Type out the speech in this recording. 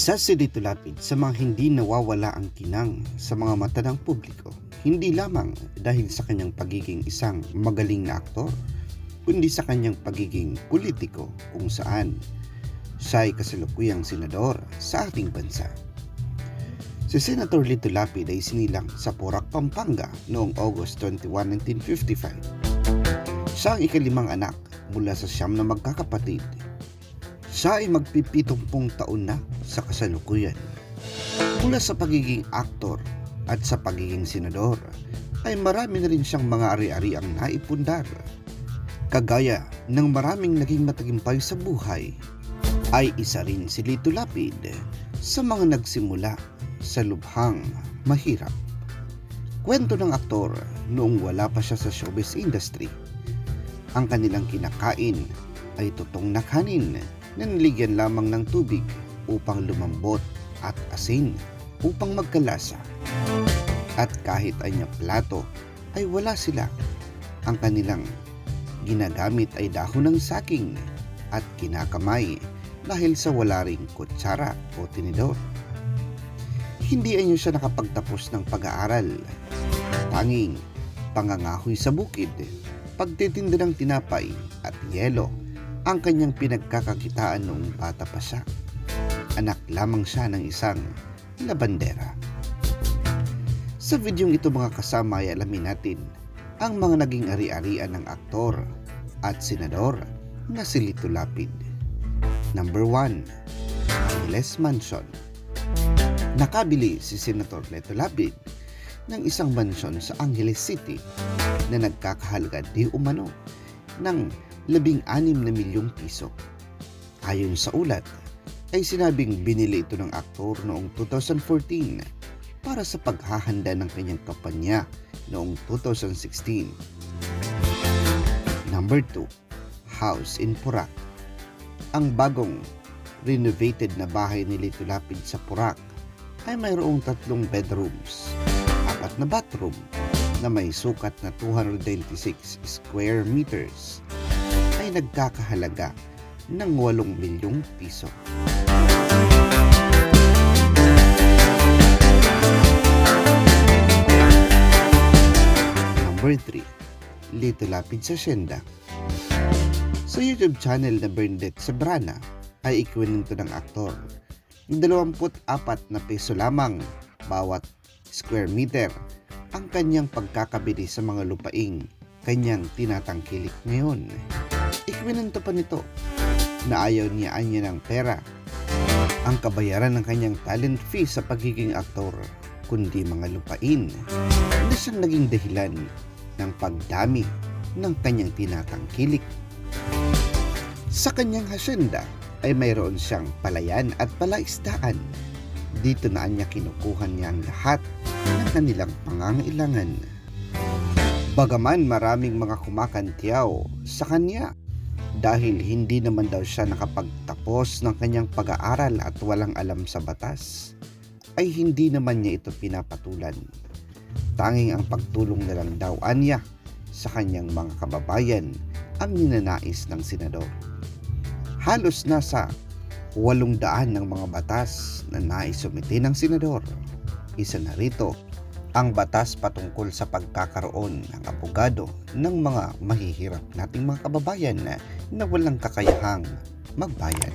Isa si Dito Lapid sa mga hindi nawawala ang kinang sa mga mata ng publiko. Hindi lamang dahil sa kanyang pagiging isang magaling na aktor, kundi sa kanyang pagiging politiko kung saan siya ay kasalukuyang senador sa ating bansa. Si Senator Lito Lapid ay sinilang sa Porac, Pampanga noong August 21, 1955. Siya ang ikalimang anak mula sa siyam na magkakapatid siya ay magpipitumpong taon na sa kasalukuyan. Mula sa pagiging aktor at sa pagiging senador, ay marami na rin siyang mga ari-ari ang naipundar. Kagaya ng maraming naging matagimpay sa buhay, ay isa rin si Lito Lapid sa mga nagsimula sa lubhang mahirap. Kwento ng aktor noong wala pa siya sa showbiz industry. Ang kanilang kinakain ay tutong na kanin na niligyan lamang ng tubig upang lumambot at asin upang magkalasa. At kahit anya plato ay wala sila. Ang kanilang ginagamit ay dahon ng saking at kinakamay dahil sa wala ring kutsara o tinidor. Hindi anyo siya nakapagtapos ng pag-aaral. Tanging pangangahoy sa bukid, pagtitinda ng tinapay at yelo ang kanyang pinagkakakitaan noong bata pa siya. Anak lamang siya ng isang labandera. Sa videong ito mga kasama ay alamin natin ang mga naging ari-arian ng aktor at senador na si Lito Lapid. Number 1. Angeles Mansion Nakabili si Senator Leto Lapid ng isang mansyon sa Angeles City na nagkakahalaga di umano ng 16 na milyong piso. Ayon sa ulat, ay sinabing binili ito ng aktor noong 2014 para sa paghahanda ng kanyang kampanya noong 2016. Number 2. House in Porac Ang bagong renovated na bahay ni Lito Lapid sa Porac ay mayroong tatlong bedrooms, apat na bathroom na may sukat na 226 square meters ay nagkakahalaga ng 8 milyong piso. 3. Lito Lapid sa Senda Sa YouTube channel na Bernadette Sabrana ay ikwento ng aktor. Yung 24 na peso lamang bawat square meter ang kanyang pagkakabili sa mga lupaing kanyang tinatangkilik ngayon. Ikwinento pa nito na ayaw niya anya ng pera ang kabayaran ng kanyang talent fee sa pagiging aktor kundi mga lupain na siyang naging dahilan ng pagdami ng kanyang tinatangkilik. Sa kanyang hasyenda ay mayroon siyang palayan at palaisdaan. Dito na niya kinukuha niya ang lahat ng kanilang pangangailangan. Bagaman maraming mga kumakantiyaw sa kanya dahil hindi naman daw siya nakapagtapos ng kanyang pag-aaral at walang alam sa batas, ay hindi naman niya ito pinapatulan. Tanging ang pagtulong na lang daw anya sa kanyang mga kababayan ang ninanais ng senador. Halos nasa walong daan ng mga batas na naisumite ng senador. Isa na rito ang batas patungkol sa pagkakaroon ng abogado ng mga mahihirap nating mga kababayan na, walang kakayahang magbayad.